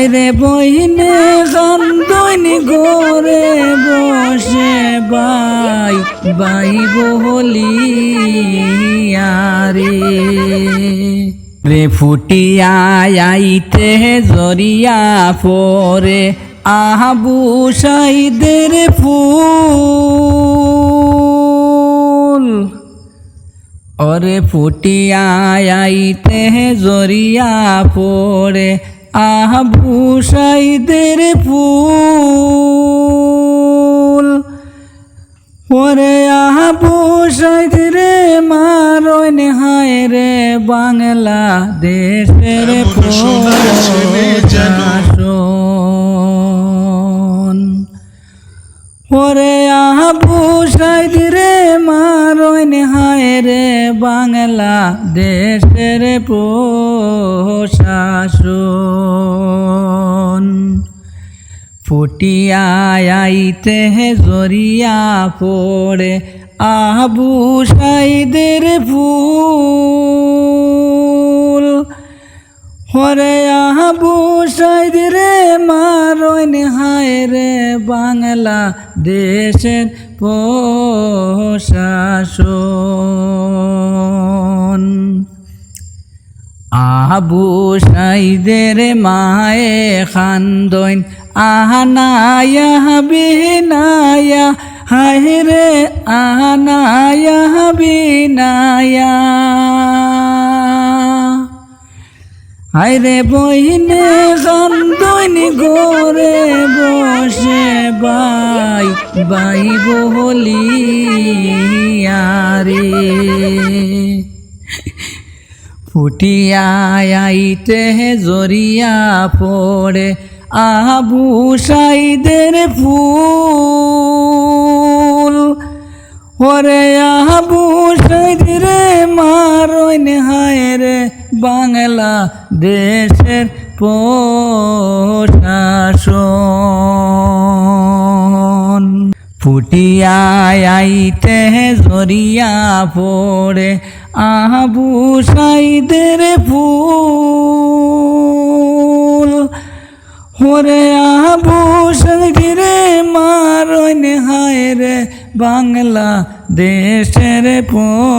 হাইরে বহিনে কান্দনি গোরে বসে bye bye বলিয়ারে রে ফুটিয়া আইতে জরিয়া পরে আহাবু সাইদের ফুল। ওরে ফুটিয়া আইতে জরিয়া পড়ে আহাবু সাইদের ফুল ওরে আহাবু সাইদের মারন হায় রে বাংলা দেশের সোনার ছেলে যেন। প্রশাসন ওরে আহাবু সাইদ রে মারন হায় রে বাংলা দেশের ফুটিয়া আইতে জরিয়া পড়ে আবু সাইদের ফুল। হরে আবু সাইদ রে মারন হায় রে বাংলা দেশের প্রশাসন আবু সাইদের মায়ে খান্দন আহানায়া বিনায়া হায় রে আহানায়া বিনায়া হায়রে বহিনে কান্দনি গোরে বসে বাই বাই বলিয়ারে ফুটিয়া আইতে জরিয়া পড়ে আবু সাইদের ফুল। ওরে আবু সাইদের মারন হায় রে বাংলা দেশের প্রশাসন। ফুটিয়া আইতে পড়ে আবু সাইদের ফুল। ওরে আবু সাইদের মারন হায় রে বাংলা দেশের প্রশাসন